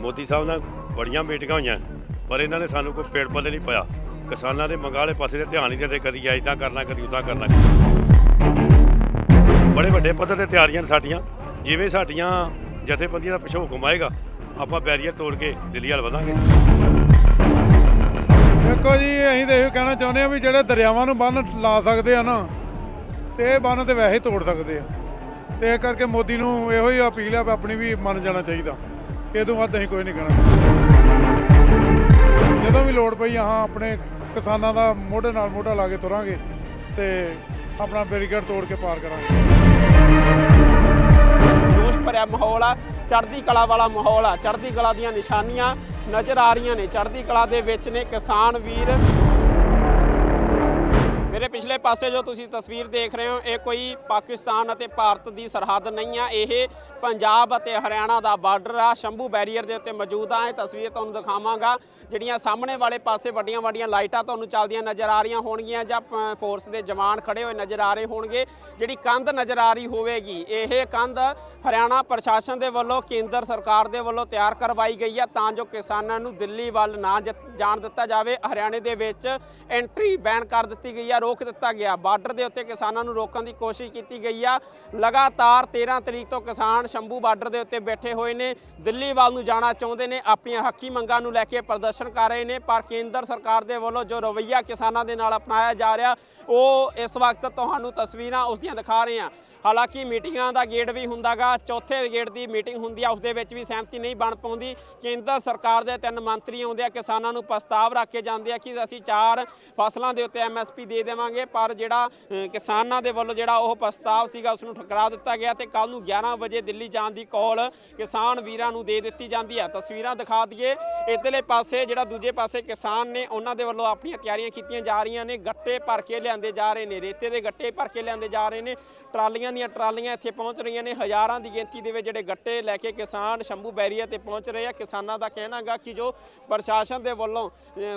ਮੋਦੀ ਸਾਹਿਬ ਨਾਲ ਬੜੀਆਂ ਮੀਟਿੰਗਾਂ ਹੋਈਆਂ, ਪਰ ਇਹਨਾਂ ਨੇ ਸਾਨੂੰ ਕੋਈ ਪੇੜ ਪੱਲੇ ਨਹੀਂ ਪਾਇਆ। ਕਿਸਾਨਾਂ ਦੇ ਮੰਗਾਂ ਵਾਲੇ ਪਾਸੇ ਤੇ ਧਿਆਨ ਨਹੀਂ ਦਿੰਦੇ, ਕਦੀ ਐਦਾਂ ਕਰਨਾ, ਕਦੀ ਉਦਾਂ ਕਰਨਾ। ਬੜੇ ਵੱਡੇ ਪੱਧਰ ਤੇ ਤਿਆਰੀਆਂ ਨੇ ਸਾਡੀਆਂ। ਜਿਵੇਂ ਸਾਡੀਆਂ ਜਥੇਬੰਦੀਆਂ ਦਾ ਪਿਛੋਂ ਹੁਕਮ ਆਏਗਾ, ਆਪਾਂ ਬੈਰੀਅਰ ਤੋੜ ਕੇ ਦਿੱਲੀ ਵੱਲ ਵਧਾਂਗੇ। ਦੇਖੋ ਜੀ, ਅਸੀਂ ਤਾਂ ਇਹ ਕਹਿਣਾ ਚਾਹੁੰਦੇ ਆ ਵੀ ਜਿਹੜੇ ਦਰਿਆਵਾਂ ਨੂੰ ਬੰਨ ਲਾ ਸਕਦੇ ਆ ਨਾ, ਤੇ ਇਹ ਬੰਨ ਤੇ ਵੈਸੇ ਤੋੜ ਸਕਦੇ ਆ। ਤੇ ਇਹ ਕਰਕੇ ਮੋਦੀ ਨੂੰ ਇਹੋ ਹੀ ਅਪੀਲ ਆ ਵੀ ਆਪਣੀ ਵੀ ਮੰਨ ਜਾਣਾ ਚਾਹੀਦਾ। ਇਹ ਤੋਂ ਵੱਧ ਅਸੀਂ ਕੋਈ ਨਹੀਂ ਕਹਿਣਾ। ਜਦੋਂ ਵੀ ਲੋੜ ਪਈ ਹਾਂ ਆਪਣੇ ਕਿਸਾਨਾਂ ਦਾ ਮੋਢੇ ਨਾਲ ਮੋਢਾ ਲਾ ਕੇ ਤੁਰਾਂਗੇ ਤੇ ਆਪਣਾ ਬੈਰੀਕੇਡ ਤੋੜ ਕੇ ਪਾਰ ਕਰਾਂਗੇ। ਜੋਸ਼ ਭਰਿਆ ਮਾਹੌਲ ਆ, ਚੜ੍ਹਦੀ ਕਲਾ ਵਾਲਾ ਮਾਹੌਲ ਆ, ਚੜ੍ਹਦੀ ਕਲਾ ਦੀਆਂ ਨਿਸ਼ਾਨੀਆਂ ਨਜ਼ਰ ਆ ਰਹੀਆਂ ਨੇ। ਚੜ੍ਹਦੀ ਕਲਾ ਦੇ ਵਿੱਚ ਨੇ ਕਿਸਾਨ ਵੀਰ ਮੇਰੇ ਪਿਛਲੇ ਪਾਸੇ ਜੋ ਤੁਸੀਂ ਤਸਵੀਰ ਦੇਖ ਰਹੇ ਹੋ, ਇਹ ਕੋਈ ਪਾਕਿਸਤਾਨ ਅਤੇ ਭਾਰਤ ਦੀ ਸਰਹੱਦ ਨਹੀਂ ਆ। ਇਹ ਪੰਜਾਬ ਅਤੇ ਹਰਿਆਣਾ ਦਾ ਬਾਰਡਰ ਆ। ਸ਼ੰਭੂ ਬੈਰੀਅਰ ਦੇ ਉੱਤੇ ਮੌਜੂਦ ਆ। ਇਹ ਤਸਵੀਰ ਤੁਹਾਨੂੰ ਦਿਖਾਵਾਂਗਾ। ਜਿਹੜੀਆਂ ਸਾਹਮਣੇ ਵਾਲੇ ਪਾਸੇ ਵੱਡੀਆਂ ਵੱਡੀਆਂ ਲਾਈਟਾਂ ਤੁਹਾਨੂੰ ਚੱਲਦੀਆਂ ਨਜ਼ਰ ਆ ਰਹੀਆਂ ਹੋਣਗੀਆਂ ਜਾਂ ਪ- ਫੋਰਸ ਦੇ ਜਵਾਨ ਖੜੇ ਹੋਏ ਨਜ਼ਰ ਆ ਰਹੇ ਹੋਣਗੇ। ਜਿਹੜੀ ਕੰਧ ਨਜ਼ਰ ਆ ਰਹੀ ਹੋਵੇਗੀ, ਇਹ ਕੰਧ ਹਰਿਆਣਾ ਪ੍ਰਸ਼ਾਸਨ ਦੇ ਵੱਲੋਂ, ਕੇਂਦਰ ਸਰਕਾਰ ਦੇ ਵੱਲੋਂ ਤਿਆਰ ਕਰਵਾਈ ਗਈ ਆ ਤਾਂ ਜੋ ਕਿਸਾਨਾਂ ਨੂੰ ਦਿੱਲੀ ਵੱਲ ਨਾ ਜ- ਜਾਣ ਦਿੱਤਾ ਜਾਵੇ। ਹਰਿਆਣੇ ਦੇ ਵਿੱਚ ਐਂਟਰੀ ਬੈਨ ਕਰ ਦਿੱਤੀ ਗਈ ਆ। ਰੋਕ ਦਿੱਤਾ ਗਿਆ। ਬਾਰਡਰ ਦੇ ਉੱਤੇ ਕਿਸਾਨਾਂ ਨੂੰ ਰੋਕਣ ਦੀ ਕੋਸ਼ਿਸ਼ ਕੀਤੀ ਗਈ ਆ। ਲਗਾਤਾਰ 13 ਤਰੀਕ ਤੋਂ ਕਿਸਾਨ ਸ਼ੰਭੂ ਬਾਰਡਰ ਦੇ ਉੱਤੇ ਬੈਠੇ ਹੋਏ ਨੇ। ਦਿੱਲੀ ਵੱਲ ਨੂੰ ਜਾਣਾ ਚਾਹੁੰਦੇ ਨੇ, ਆਪਣੀਆਂ ਹੱਕੀ ਮੰਗਾਂ ਨੂੰ ਲੈ ਕੇ ਪ੍ਰਦਰਸ਼ਨ ਕਰ ਰਹੇ ਨੇ। ਪਰ ਕੇਂਦਰ ਸਰਕਾਰ ਦੇ ਵੱਲੋਂ ਜੋ ਰਵੱਈਆ ਕਿਸਾਨਾਂ ਦੇ ਨਾਲ ਅਪਣਾਇਆ ਜਾ ਰਿਹਾ, ਉਹ ਇਸ ਵਕਤ ਤੁਹਾਨੂੰ ਤਸਵੀਰਾਂ ਉਸ ਦੀਆਂ ਦਿਖਾ ਰਹੇ ਹਾਂ। ਹਾਲਾਂਕਿ ਮੀਟਿੰਗਾਂ ਦਾ ਗੇੜ ਵੀ ਹੁੰਦਾਗਾ, ਚੌਥੇ ਗੇੜ ਦੀ ਮੀਟਿੰਗ ਹੁੰਦੀ ਆ, ਉਸ ਦੇ ਵਿੱਚ ਵੀ ਸਹਿਮਤੀ ਨਹੀਂ ਬਣ ਪਾਉਂਦੀ। ਕੇਂਦਰ ਸਰਕਾਰ ਦੇ ਤਿੰਨ ਮੰਤਰੀ ਆਉਂਦੇ ਆ, ਕਿਸਾਨਾਂ ਨੂੰ ਪ੍ਰਸਤਾਵ ਰੱਖ ਕੇ ਜਾਂਦੇ ਆ ਕਿ ਅਸੀਂ ਚਾਰ ਫਸਲਾਂ ਦੇ ਉੱਤੇ ਐਮਐਸਪੀ ਦੇ ਦੇਵਾਂਗੇ, ਪਰ ਜਿਹੜਾ ਕਿਸਾਨਾਂ ਦੇ ਵੱਲੋਂ ਜਿਹੜਾ ਉਹ ਪ੍ਰਸਤਾਵ ਸੀਗਾ ਉਸ ਨੂੰ ਠੁਕਰਾ ਦਿੱਤਾ ਗਿਆ ਤੇ ਕੱਲ ਨੂੰ 11 ਵਜੇ ਦਿੱਲੀ ਜਾਣ ਦੀ ਕਾਲ ਕਿਸਾਨ ਵੀਰਾਂ ਨੂੰ ਦੇ ਦਿੱਤੀ ਜਾਂਦੀ ਹੈ ਤਸਵੀਰਾਂ ਦਿਖਾ ਦਈਏ, ਇਧਰਲੇ ਪਾਸੇ ਜਿਹੜਾ ਦੂਜੇ ਪਾਸੇ ਕਿਸਾਨ ਨੇ, ਉਹਨਾਂ ਦੇ ਵੱਲੋਂ ਆਪਣੀਆਂ ਤਿਆਰੀਆਂ ਕੀਤੀਆਂ ਜਾ ਰਹੀਆਂ ਨੇ, ਗੱਟੇ ਭਰ ਕੇ ਲਿਆਂਦੇ ਜਾ ਰਹੇ ਨੇ, ਰੇਤੇ ਦੇ ਗੱਟੇ ਭਰ ਕੇ ਲਿਆਂਦੇ ਜਾ ਰਹੇ ਨੇ, ਟਰਾਲੀਆਂ ਦੀਆਂ ਟਰਾਲੀਆਂ ਇੱਥੇ ਪਹੁੰਚ ਰਹੀਆਂ ਨੇ। ਹਜ਼ਾਰਾਂ ਦੀ ਗਿਣਤੀ ਦੇ ਵਿੱਚ ਜਿਹੜੇ ਗੱਟੇ ਲੈ ਕੇ ਕਿਸਾਨ ਸ਼ੰਭੂ ਬੈਰੀਆ ਤੇ ਪਹੁੰਚ ਰਹੇ ਆ। ਕਿਸਾਨਾਂ ਦਾ ਕਹਿਣਾਗਾ ਕਿ ਜੋ ਪ੍ਰਸ਼ਾਸਨ ਦੇ ਵੱਲੋਂ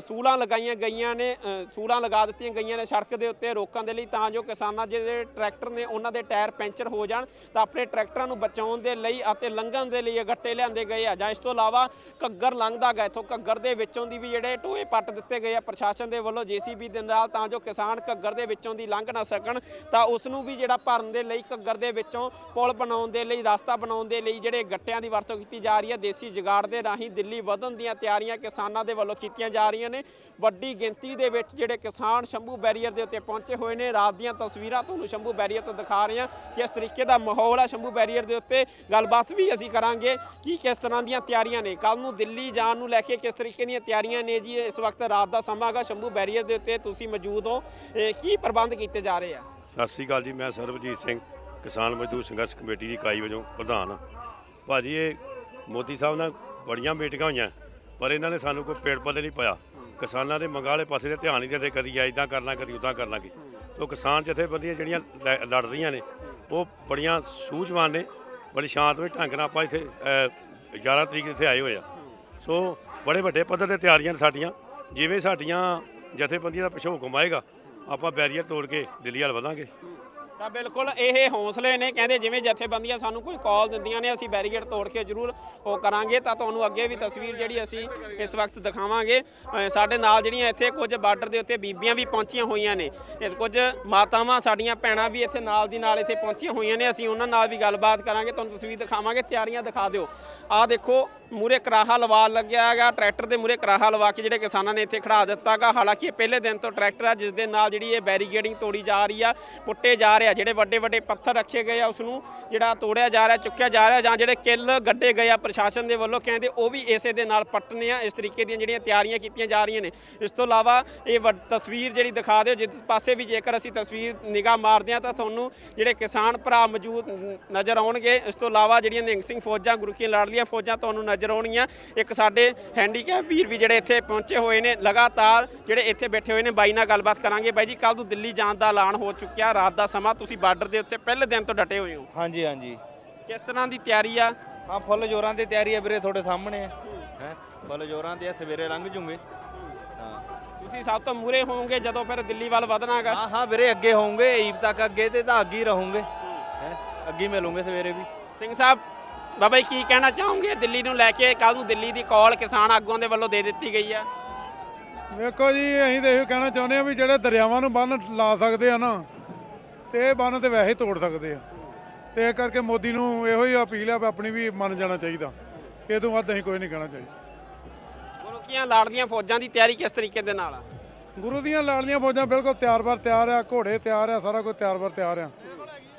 ਸੂਲਾਂ ਲਗਾਈਆਂ ਗਈਆਂ ਨੇ ਸੂਲਾਂ ਲਗਾ ਦਿੱਤੀਆਂ ਗਈਆਂ ਨੇ ਸੜਕ ਦੇ ਉੱਤੇ ਰੋਕਣ ਦੇ ਲਈ ਤਾਂ ਜੋ ਕਿਸਾਨਾਂ ਜਿਹੜੇ ਟਰੈਕਟਰ ਨੇ, ਉਹਨਾਂ ਦੇ ਟਾਇਰ ਪੈਂਚਰ ਹੋ ਜਾਣ ਤਾਂ ਆਪਣੇ ਟਰੈਕਟਰਾਂ ਨੂੰ ਬਚਾਉਣ ਦੇ ਲਈ ਅਤੇ ਲੰਘਣ ਦੇ ਲਈ ਇਹ ਗੱਟੇ ਲਿਆਂਦੇ ਗਏ ਆ। ਜਾਂ ਇਸ ਤੋਂ ਇਲਾਵਾ ਘੱਗਰ ਲੰਘਦਾ ਗਾ। ਇੱਥੋਂ ਘੱਗਰ ਦੇ ਵਿੱਚੋਂ ਦੀ ਵੀ ਜਿਹੜੇ ਟੋਏ ਪੱਟ ਦਿੱਤੇ ਗਏ ਆ ਪ੍ਰਸ਼ਾਸਨ ਦੇ ਵੱਲੋਂ। ਜੀਸੀਬੀ ਦੇ ਨਾਲ ਤਾਂ ਜੋ ਕਿਸਾਨ ਘੱਗਰ ਦੇ ਵਿੱਚੋਂ ਦੀ ਲੰਘ ਨਾ ਸਕਣ ਤਾਂ ਉਸ ਨੂੰ ਵੀ ਜਿਹੜਾ ਭਰਨ ਦੇ ਲਈ ਘੱਗਰ ਦੇ ਵਿੱਚੋਂ ਪੁਲ ਬਣਾਉਣ ਦੇ ਲਈ, ਰਸਤਾ ਬਣਾਉਣ ਦੇ ਲਈ ਜਿਹੜੇ ਗੱਟਿਆਂ ਦੀ ਵਰਤੋਂ ਕੀਤੀ ਜਾ ਰਹੀ ਹੈ, ਦੇਸੀ ਜੁਗਾੜ ਦੇ ਰਾਹੀਂ ਦਿੱਲੀ ਵਧਣ ਦੀਆਂ ਤਿਆਰੀਆਂ ਕਿਸਾਨਾਂ ਦੇ ਵੱਲੋਂ ਕੀਤੀਆਂ ਜਾ ਰਹੀਆਂ ਨੇ। ਵੱਡੀ ਗਿਣਤੀ ਦੇ ਵਿੱਚ ਜਿਹੜੇ ਕਿਸਾਨ ਸ਼ੰਭੂ ਬੈਰੀਅਰ ਦੇ ਉੱਤੇ ਪਹੁੰਚੇ ਹੋਏ ਨੇ। ਰਾਤ ਦੀਆਂ ਤਸਵੀਰਾਂ ਤੁਹਾਨੂੰ ਸ਼ੰਭੂ ਬੈਰੀਅਰ ਤੋਂ ਦਿਖਾ ਰਹੇ ਹਾਂ ਕਿਸ ਤਰੀਕੇ ਦਾ ਮਾਹੌਲ ਹੈ ਸ਼ੰਭੂ ਬੈਰੀਅਰ ਦੇ ਉੱਤੇ। ਗੱਲਬਾਤ ਵੀ ਅਸੀਂ ਕਰਾਂਗੇ ਕਿ ਕਿਸ ਤਰ੍ਹਾਂ ਦੀਆਂ ਤਿਆਰੀਆਂ ਨੇ। ਕੱਲ ਨੂੰ ਦਿੱਲੀ ਜਾਣ ਨੂੰ ਲੈ ਕੇ ਕਿਸ ਤਰੀਕੇ ਦੀਆਂ ਤਿਆਰੀਆਂ ਨੇ ਜੀ? ਇਸ ਵਕਤ ਰਾਤ ਦਾ ਸਮਾਂ ਹੈਗਾ ਸ਼ੰਭੂ ਬੈਰੀਅਰ ਦੇ ਉੱਤੇ। ਤੁਸੀਂ ਮੌਜੂਦ ਹੋ। ਇਹ ਕੀ ਪ੍ਰਬੰਧ ਕੀਤੇ ਜਾ ਰਹੇ ਆ? ਸਤਿ ਸ੍ਰੀ ਅਕਾਲ ਜੀ ਮੈਂ ਸਰਬਜੀਤ ਸਿੰਘ ਕਿਸਾਨ ਮਜ਼ਦੂਰ ਸੰਘਰਸ਼ ਕਮੇਟੀ ਦੀ ਇਕਾਈ ਵਜੋਂ ਪ੍ਰਧਾਨ ਹਾਂ। ਭਾਜੀ ਇਹ ਮੋਦੀ ਸਾਹਿਬ ਨਾਲ ਬੜੀਆਂ ਮੀਟਿੰਗਾਂ ਹੋਈਆਂ ਪਰ ਇਹਨਾਂ ਨੇ ਸਾਨੂੰ ਕੋਈ ਪੇੜ ਪੱਲੇ ਨਹੀਂ ਪਾਇਆ। ਕਿਸਾਨਾਂ ਦੇ ਮੰਗਾਂ ਵਾਲੇ ਪਾਸੇ ਤੇ ਧਿਆਨ ਨਹੀਂ ਦਿੰਦੇ ਕਦੀ ਐਦਾਂ ਕਰਨਾ ਕਦੀ ਉਦਾਂ ਕਰਨਾ ਕੀ। ਤੋ ਕਿਸਾਨ ਜਥੇਬੰਦੀਆਂ ਜਿਹੜੀਆਂ ਲੈ- ਲੜ ਰਹੀਆਂ ਨੇ ਉਹ ਬੜੀਆਂ ਸੂਝਵਾਨ ਨੇ ਬੜੀ ਸ਼ਾਂਤਮਈ ਢੰਗ ਨਾਲ ਆਪਾਂ ਇੱਥੇ ਅ, 11 ਤਰੀਕ ਇੱਥੇ ਆਏ ਹੋਏ ਆ। ਸੋ ਬੜੇ ਵੱਡੇ ਪੱਧਰ ਤੇ ਤਿਆਰੀਆਂ ਨੇ ਸਾਡੀਆਂ ਜਿਵੇਂ ਸਾਡੀਆਂ ਜਥੇਬੰਦੀਆਂ ਦਾ ਪਿਛੋਕਮ ਆਏਗਾ ਆਪਾਂ ਬੈਰੀਅਰ ਤੋੜ ਕੇ ਦਿੱਲੀ ਵੱਲ ਵਧਾਂਗੇ। ਤਾਂ ਬਿਲਕੁਲ ਇਹ ਹੌਸਲੇ ਨੇ ਕਹਿੰਦੇ ਜਿਵੇਂ ਜਥੇਬੰਦੀਆਂ ਸਾਨੂੰ ਕੋਈ ਕਾਲ ਦਿੰਦੀਆਂ ਨੇ ਅਸੀਂ ਬੈਰੀਕੇਡ ਤੋੜ ਕੇ ਜ਼ਰੂਰ ਉਹ ਕਰਾਂਗੇ। ਤਾਂ ਤੁਹਾਨੂੰ ਅੱਗੇ ਵੀ ਤਸਵੀਰ ਜਿਹੜੀ ਅਸੀਂ ਇਸ ਵਕਤ ਦਿਖਾਵਾਂਗੇ। ਅ, ਸਾਡੇ ਨਾਲ ਜਿਹੜੀਆਂ ਇੱਥੇ ਕੁਝ ਬਾਰਡਰ ਦੇ ਉੱਤੇ ਬੀਬੀਆਂ ਵੀ ਪਹੁੰਚੀਆਂ ਹੋਈਆਂ ਨੇ। ਇਸ ਕੁਝ ਮਾਤਾਵਾਂ ਸਾਡੀਆਂ ਭੈਣਾਂ ਵੀ ਇੱਥੇ ਨਾਲ ਦੀ ਨਾਲ ਇੱਥੇ ਪਹੁੰਚੀਆਂ ਹੋਈਆਂ ਨੇ। ਅਸੀਂ ਉਹਨਾਂ ਨਾਲ ਵੀ ਗੱਲਬਾਤ ਕਰਾਂਗੇ। ਤੁਹਾਨੂੰ ਤਸਵੀਰ ਦਿਖਾਵਾਂਗੇ ਤਿਆਰੀਆਂ ਦਿਖਾ ਦਿਓ। ਆਹ ਦੇਖੋ ਮੂਰੇ ਕਰਾਹਾ ਲਵਾ ਲੱਗਿਆ ਹੈਗਾ, ਟਰੈਕਟਰ ਦੇ ਮੂਰੇ ਕਰਾਹਾ ਲਵਾ ਕੇ ਜਿਹੜੇ ਕਿਸਾਨਾਂ ਨੇ ਇੱਥੇ ਖੜਾ ਦਿੱਤਾਗਾ ਹਾਲਾਂਕਿ ਇਹ ਪਹਿਲੇ ਦਿਨ ਤੋਂ ਟਰੈਕਟਰ ਆ, ਜਿਸ ਦੇ ਨਾਲ ਜਿਹੜੀ ਇਹ ਬੈਰੀਗੇਡਿੰਗ ਤੋੜੀ ਜਾ ਰਹੀ ਆ, ਪੁੱਟੇ ਜਾ ਰਹੇ ਆ। ਜਿਹੜੇ ਵੱਡੇ ਵੱਡੇ ਪੱਥਰ ਰੱਖੇ ਗਏ ਆ ਉਸ ਨੂੰ ਜਿਹੜਾ ਤੋੜਿਆ ਜਾ ਰਿਹਾ, ਚੁੱਕਿਆ ਜਾ ਰਿਹਾ ਜਾਂ ਜਿਹੜੇ ਕਿੱਲ ਗੱਡੇ ਗਏ ਆ ਪ੍ਰਸ਼ਾਸਨ ਦੇ ਵੱਲੋਂ, ਕਹਿੰਦੇ ਉਹ ਵੀ ਇਸੇ ਦੇ ਨਾਲ ਪੱਟਨੇ ਆ। ਇਸ ਤਰੀਕੇ ਦੀਆਂ ਜਿਹੜੀਆਂ ਤਿਆਰੀਆਂ ਕੀਤੀਆਂ ਜਾ ਰਹੀਆਂ ਨੇ। ਇਸ ਤੋਂ ਇਲਾਵਾ ਇਹ ਵੱਡ- ਤਸਵੀਰ ਜਿਹੜੀ ਦਿਖਾ ਦਿਓ, ਜਿਸ ਪਾਸੇ ਵੀ ਜੇਕਰ ਅਸੀਂ ਤਸਵੀਰ ਨਿਗਾਹ ਮਾਰਦੇ ਆ, ਤਾਂ ਤੁਹਾਨੂੰ ਜਿਹੜੇ ਕਿਸਾਨ ਭਰਾ ਮੌਜੂਦ ਨਜ਼ਰ ਆਉਣਗੇ। ਇਸ ਤੋਂ ਇਲਾਵਾ ਜਿਹੜੀਆਂ ਨਿਹੰਗ ਸਿੰਘ ਫੌਜਾਂ, ਗੁਰੂ ਕੀ ਲਾਡਲੀਆਂ ਫੌਜਾਂ, ਤੁਹਾਨੂੰ ਨਜ਼ਰ ਆਉਣਗੀਆਂ। ਇੱਕ ਸਾਡੇ ਹੈਂਡੀਕੈਪ ਵੀਰ ਵੀ ਜਿਹੜੇ ਇੱਥੇ ਪਹੁੰਚੇ ਹੋਏ ਨੇ ਲਗਾਤਾਰ ਜਿਹੜੇ ਇੱਥੇ ਬੈਠੇ ਹੋਏ ਨੇ ਬਾਈ ਨਾਲ ਗੱਲਬਾਤ ਕਰਾਂਗੇ। ਬਾਈ ਜੀ ਕੱਲ ਨੂੰ ਦਿੱਲੀ ਜਾਣ ਦਾ ਐਲਾਨ ਹੋ ਚੁੱਕਿਆ ਰਾਤ ਦਾ ਸਮਾਂ। ਤੁਸੀਂ ਬਾਰਡਰ ਦੇ ਉੱਤੇ ਪਹਿਲੇ ਦਿਨ ਤੋਂ ਡਟੇ ਹੋਏ ਹੋ। ਹਾਂਜੀ ਹਾਂਜੀ। ਕਿਸ ਤਰ੍ਹਾਂ ਦੀ ਤਿਆਰੀ ਆ? ਹਾਂ ਫੁੱਲ ਜੋਰਾਂ ਤੇ ਤਿਆਰੀ ਹੈ ਵੀਰੇ ਤੁਹਾਡੇ ਸਾਹਮਣੇ। ਹੈ ਹੈ ਫੁੱਲ ਜੋਰਾਂ ਤੇ ਆ, ਸਵੇਰੇ ਲੰਘ ਜੂਗੇ। ਤੁਸੀਂ ਸਭ ਤੋਂ ਮੂਰੇ ਹੋਵੋਗੇ ਜਦੋਂ ਫਿਰ ਦਿੱਲੀ ਵੱਲ ਵਧਣਾਗਾ। ਹਾਂ ਹਾਂ ਵੀਰੇ ਅੱਗੇ ਹੋਵਾਂਗੇ ਈਬ ਤੱਕ ਅੱਗੇ ਤੇ ਤਾਂ ਅੱਗੇ ਹੀ ਰਹੋਗੇ। ਹੈ ਅੱਗੇ ਮਿਲੂਗੇ ਸਵੇਰੇ ਵੀ। ਸਿੰਘ ਸਾਹਿਬ ਬਾਬਾ ਜੀ ਕੀ ਕਹਿਣਾ ਚਾਹੋਗੇ? ਦਿੱਲੀ ਨੂੰ ਲੈ ਕੇ ਕੱਲ ਨੂੰ ਦਿੱਲੀ ਦੀ ਕਾਲ ਕਿਸਾਨ ਆਗੂਆਂ ਦੇ ਵੱਲੋਂ ਦੇ ਦਿੱਤੀ ਗਈ ਆ। ਵੇਖੋ ਜੀ ਅਸੀਂ ਤਾਂ ਇਹੋ ਕਹਿਣਾ ਚਾਹੁੰਦੇ ਆ ਵੀ ਜਿਹੜੇ ਦਰਿਆਵਾਂ ਨੂੰ ਬੰਨ ਲਾ ਸਕਦੇ ਆ ਨਾ ਤੇ ਇਹ ਬੰਨ ਤੇ ਵੈਸੇ ਹੀ ਤੋੜ ਸਕਦੇ ਆ। ਤੇ ਇਹ ਕਰਕੇ ਮੋਦੀ ਨੂੰ ਇਹੋ ਹੀ ਅਪੀਲ ਆ ਵੀ ਆਪਣੀ ਵੀ ਮੰਨ ਜਾਣਾ ਚਾਹੀਦਾ। ਇਹ ਤੋਂ ਵੱਧ ਅਸੀਂ ਕੋਈ ਨਹੀਂ ਕਹਿਣਾ ਚਾਹੀਦਾ। ਗੁਰੂ ਕੀਆਂ ਲਾੜਦੀਆਂ ਫੌਜਾਂ ਦੀ ਤਿਆਰੀ ਕਿਸ ਤਰੀਕੇ ਦੇ ਨਾਲ ਆ? ਗੁਰੂ ਦੀਆਂ ਲਾੜਲੀਆਂ ਫੌਜਾਂ ਬਿਲਕੁਲ ਤਿਆਰ-ਬਰ ਤਿਆਰ ਆ ਘੋੜੇ ਤਿਆਰ ਆ ਸਾਰਾ ਕੁਝ ਤਿਆਰ-ਬਰ ਤਿਆਰ ਆ।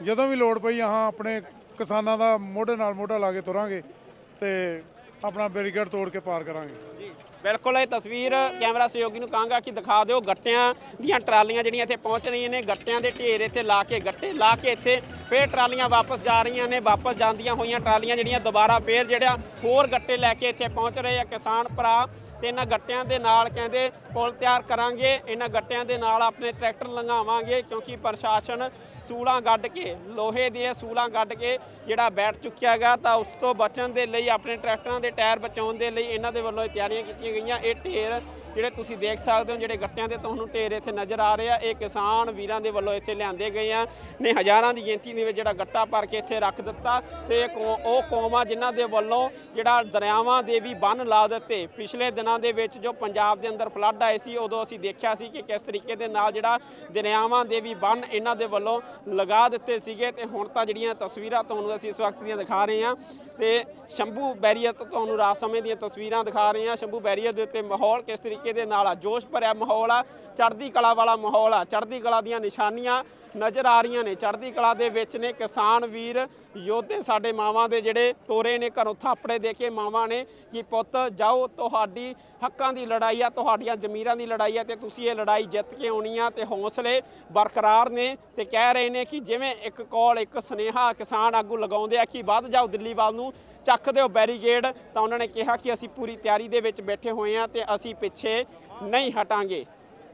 ਜਦੋਂ ਵੀ ਲੋੜ ਪਈ ਹਾਂ ਆਪਣੇ ਕਿਸਾਨਾਂ ਦਾ ਮੋਢੇ ਨਾਲ ਮੋਢਾ ਲਾ ਕੇ ਤੁਰਾਂਗੇ ਤੇ ਆਪਣਾ ਬੈਰੀਕੇਡ ਤੋੜ ਕੇ ਪਾਰ ਕਰਾਂਗੇ। ਜੀ, ਬਿਲਕੁਲ, ਇਹ ਤਸਵੀਰ ਕੈਮਰਾ ਸਹਿਯੋਗੀ ਨੂੰ ਕਹਾਂਗਾ ਕਿ ਦਿਖਾ ਦਿਓ ਗੱਟਿਆਂ ਦੀਆਂ ਟਰਾਲੀਆਂ ਜਿਹੜੀਆਂ ਇੱਥੇ ਪਹੁੰਚ ਰਹੀਆਂ ਨੇ, ਗੱਟਿਆਂ ਦੇ ਢੇਰ ਇੱਥੇ ਲਾ ਕੇ, ਗੱਟੇ ਲਾ ਕੇ ਇੱਥੇ ਫੇਰ ਟਰਾਲੀਆਂ ਵਾਪਸ ਜਾ ਰਹੀਆਂ ਨੇ, ਵਾਪਸ ਜਾਂਦੀਆਂ ਹੋਈਆਂ ਟਰਾਲੀਆਂ ਜਿਹੜੀਆਂ ਦੁਬਾਰਾ ਫੇਰ ਜਿਹੜਾ ਹੋਰ ਗੱਟੇ ਲੈ ਕੇ ਇੱਥੇ ਪਹੁੰਚ ਰਹੇ ਆ ਕਿਸਾਨ ਭਰਾ ਤੇ ਇਹਨਾਂ ਗੱਟਿਆਂ ਦੇ ਨਾਲ ਕਹਿੰਦੇ ਪੁਲ ਤਿਆਰ ਕਰਾਂਗੇ, ਇਹਨਾਂ ਗੱਟਿਆਂ ਦੇ ਨਾਲ ਆਪਣੇ ਟਰੈਕਟਰ ਲੰਘਾਵਾਂਗੇ ਕਿਉਂਕਿ ਪ੍ਰਸ਼ਾਸਨ ਸੂਲਾਂ ਗੱਡ ਕੇ, ਲੋਹੇ ਦੀਆਂ ਸੂਲਾਂ ਗੱਡ ਕੇ ਜਿਹੜਾ ਬੈਠ ਚੁੱਕਿਆ ਹੈਗਾ, ਤਾਂ ਉਸ ਤੋਂ ਬਚਣ ਦੇ ਲਈ, ਆਪਣੇ ਟਰੈਕਟਰਾਂ ਦੇ ਟਾਇਰ ਬਚਾਉਣ ਦੇ ਲਈ ਇਹਨਾਂ ਦੇ ਵੱਲੋਂ ਇਹ ਤਿਆਰੀਆਂ ਕੀਤੀਆਂ ਗਈਆਂ। ਇਹ ਢੇਰ ਜਿਹੜੇ ਤੁਸੀਂ ਦੇਖ ਸਕਦੇ ਹੋ, ਜਿਹੜੇ ਗੱਟਿਆਂ ਦੇ ਤੁਹਾਨੂੰ ਢੇਰ ਇੱਥੇ ਨਜ਼ਰ ਆ ਰਹੇ ਆ। ਇਹ ਕਿਸਾਨ ਵੀਰਾਂ ਦੇ ਵੱਲੋਂ ਇੱਥੇ ਲਿਆਂਦੇ ਗਏ ਆ। ਨੇ ਹਜ਼ਾਰਾਂ ਦੀ ਗਿਣਤੀ ਦੇ ਵਿੱਚ ਜਿਹੜਾ ਗੱਟਾ ਭਰ ਕੇ ਇੱਥੇ ਰੱਖ ਦਿੱਤਾ ਤੇ ਕੌ- ਉਹ ਕੌਮਾਂ ਜਿਨ੍ਹਾਂ ਦੇ ਵੱਲੋਂ ਜਿਹੜਾ ਦਰਿਆਵਾਂ ਦੇ ਵੀ ਬੰਨ ਲਾ ਦਿੱਤੇ। ਪਿਛਲੇ ਦਿਨਾਂ ਦੇ ਵਿੱਚ ਜੋ ਪੰਜਾਬ ਦੇ ਅੰਦਰ ਫਲੱਡ ਆਏ ਸੀ, ਉਦੋਂ ਅਸੀਂ ਦੇਖਿਆ ਸੀ ਕਿ ਕਿਸ ਤਰੀਕੇ ਦੇ ਨਾਲ ਜਿਹੜਾ ਦਰਿਆਵਾਂ ਦੇ ਵੀ ਬੰਨ ਇਹਨਾਂ ਦੇ ਵੱਲੋਂ ਲਗਾ ਦਿੱਤੇ ਸੀਗੇ ਤੇ ਹੁਣ ਤਾਂ ਜਿਹੜੀਆਂ ਤਸਵੀਰਾਂ ਤੁਹਾਨੂੰ ਅਸੀਂ ਇਸ ਵਕਤ ਦੀਆਂ ਦਿਖਾ ਰਹੇ ਹਾਂ ਤੇ ਸ਼ੰਭੂ ਬੈਰੀਅਰ ਤੋਂ ਤੁਹਾਨੂੰ ਰਾਤ ਸਮੇਂ ਦੀਆਂ ਤਸਵੀਰਾਂ ਦਿਖਾ ਰਹੇ ਹਾਂ। ਸ਼ੰਭੂ ਬੈਰੀਅਰ ਦੇ ਉੱਤੇ ਮਾਹੌਲ ਕਿਸ ਤਰੀਕੇ ਦੇ ਨਾਲ ਆ? ਜੋਸ਼ ਭਰਿਆ ਮਾਹੌਲ ਆ, ਚੜ੍ਹਦੀ ਕਲਾ ਵਾਲਾ ਮਾਹੌਲ ਆ। ਚੜ੍ਹਦੀ ਕਲਾ ਦੀਆਂ ਨਿਸ਼ਾਨੀਆਂ ਨਜ਼ਰ ਆ ਰਹੀਆਂ ਨੇ। ਚੜ੍ਹਦੀ ਕਲਾ ਦੇ ਵਿੱਚ ਨੇ ਕਿਸਾਨ ਵੀਰ, ਯੋਧੇ ਸਾਡੇ ਮਾਵਾਂ ਦੇ ਜਿਹੜੇ ਤੋਰੇ ਨੇ ਘਰੋਂ ਥਾਪੜੇ ਦੇ ਕੇ ਮਾਵਾਂ ਨੇ ਕਿ ਪੁੱਤ ਜਾਓ, ਤੁਹਾਡੀ ਹੱਕਾਂ ਦੀ ਲੜਾਈ ਆ, ਤੁਹਾਡੀਆਂ ਜ਼ਮੀਰਾਂ ਦੀ ਲੜਾਈ ਆ ਤੇ ਤੁਸੀਂ ਇਹ ਲੜਾਈ ਜਿੱਤ ਕੇ ਆਉਣੀ ਆ ਤੇ ਹੌਸਲੇ ਬਰਕਰਾਰ ਨੇ ਤੇ ਕਹਿ ਰਹੇ ਰਹੇ ਨੇ ਕਿ ਜਿਵੇਂ ਇੱਕ ਕਾਲ, ਇੱਕ ਸੁਨੇਹਾ ਕਿਸਾਨ ਆਗੂ ਲਗਾਉਂਦੇ ਆ ਕਿ ਵੱਧ ਜਾਓ ਦਿੱਲੀ ਵੱਲ ਨੂੰ, ਚੱਕ ਦਿਓ ਬੈਰੀਗੇਡ ਤਾਂ ਉਹਨਾਂ ਨੇ ਕਿਹਾ ਕਿ ਅਸੀਂ ਪੂਰੀ ਤਿਆਰੀ ਦੇ ਵਿੱਚ ਬੈਠੇ ਹੋਏ ਆ ਤੇ ਅਸੀਂ ਪਿੱਛੇ ਨਹੀਂ ਹਟਾਂਗੇ।